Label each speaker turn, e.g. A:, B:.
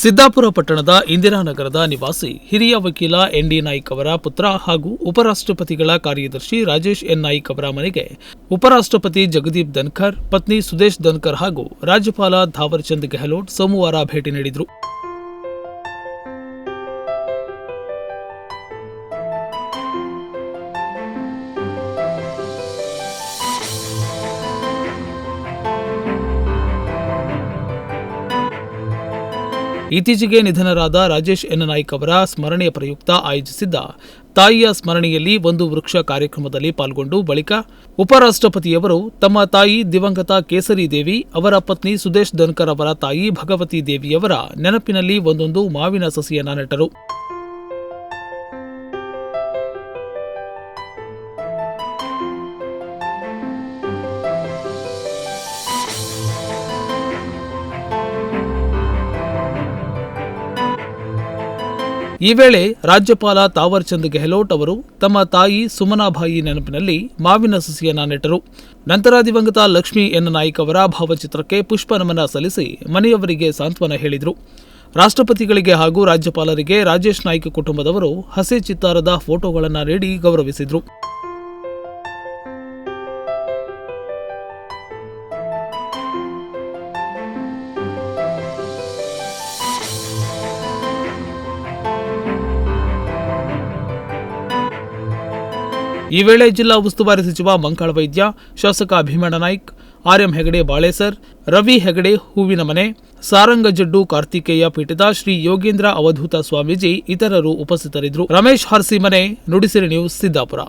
A: ಸಿದ್ದಾಪುರ ಪಟ್ಟಣದ ಇಂದಿರಾನಗರದ ನಿವಾಸಿ ಹಿರಿಯ ವಕೀಲ ಎನ್ ಡಿ ನಾಯ್ಕ್ ಅವರ ಪುತ್ರ ಹಾಗೂ ಉಪರಾಷ್ಟ್ರಪತಿಗಳ ಕಾರ್ಯದರ್ಶಿ ರಾಜೇಶ್ ಎನ್ ನಾಯ್ಕ್ ಅವರ ಮನೆಗೆ ಉಪರಾಷ್ಟ್ರಪತಿ ಜಗದೀಪ್ ಧನ್ಖರ್ ಪತ್ನಿ ಸುದೇಶ್ ಧನ್ಖರ್ ಹಾಗೂ ರಾಜ್ಯಪಾಲ ಧಾವರ್ಚಂದ್ ಗೆಹ್ಲೋಟ್ ಸೋಮವಾರ ಭೇಟಿ ನೀಡಿದರು. ಇತ್ತೀಚೆಗೆ ನಿಧನರಾದ ರಾಜೇಶ್ ಎನ್ ನಾಯ್ಕ್ ಅವರ ಸ್ಮರಣೆಯ ಪ್ರಯುಕ್ತ ಆಯೋಜಿಸಿದ್ದ ತಾಯಿಯ ಸ್ಮರಣೆಯಲ್ಲಿ ಒಂದು ವೃಕ್ಷ ಕಾರ್ಯಕ್ರಮದಲ್ಲಿ ಪಾಲ್ಗೊಂಡು ಬಳಿಕ ಉಪರಾಷ್ಟ್ರಪತಿಯವರು ತಮ್ಮ ತಾಯಿ ದಿವಂಗತ ಕೇಸರಿ ದೇವಿ, ಅವರ ಪತ್ನಿ ಸುದೇಶ್ ಧನ್ಕರ್ ಅವರ ತಾಯಿ ಭಗವತಿ ದೇವಿಯವರ ನೆನಪಿನಲ್ಲಿ ಒಂದೊಂದು ಮಾವಿನ ಸಸಿಯನ್ನ ನೆಟ್ಟರು. ಈ ವೇಳೆ ರಾಜ್ಯಪಾಲ ತಾವರ್ಚಂದ್ ಗೆಹ್ಲೋಟ್ ಅವರು ತಮ್ಮ ತಾಯಿ ಸುಮನಾಬಾಯಿ ನೆನಪಿನಲ್ಲಿ ಮಾವಿನ ಸಸಿಯನ್ನ ನೆಟ್ಟರು. ನಂತರ ದಿವಂಗತ ಲಕ್ಷ್ಮಿ ಎನ್ ನಾಯ್ಕ್ ಅವರ ಭಾವಚಿತ್ರಕ್ಕೆ ಪುಷ್ಪ ನಮನ ಸಲ್ಲಿಸಿ ಮನೆಯವರಿಗೆ ಸಾಂತ್ವನ ಹೇಳಿದರು. ರಾಷ್ಟ್ರಪತಿಗಳಿಗೆ ಹಾಗೂ ರಾಜ್ಯಪಾಲರಿಗೆ ರಾಜೇಶ್ ನಾಯ್ಕ ಕುಟುಂಬದವರು ಹಸೆ ಚಿತ್ತಾರದ ಫೋಟೋಗಳನ್ನು ನೀಡಿ ಗೌರವಿಸಿದರು. ಈ ವೇಳೆ ಜಿಲ್ಲಾ ಉಸ್ತುವಾರಿ ಸಚಿವ ಮಂಕಳ ವೈದ್ಯ, ಶಾಸಕ ಭೀಮಣ್ಣ ನಾಯ್ಕ್ ಆರ್ಎಂ ಹೆಗಡೆ ಬಾಳೇಸರ್, ರವಿ ಹೆಗಡೆ ಹೂವಿನ ಮನೆ, ಸಾರಂಗಜಡ್ಡು ಕಾರ್ತಿಕೇಯ ಪೀಠದ ಶ್ರೀ ಯೋಗೇಂದ್ರ ಅವಧೂತ ಸ್ವಾಮೀಜಿ ಇತರರು ಉಪಸ್ಥಿತರಿದ್ದರು. ರಮೇಶ್ ಹರ್ಸಿಮನೆ ನುಡಿಸಿರಿ ನ್ಯೂಸ್ ಸಿದ್ದಾಪುರ.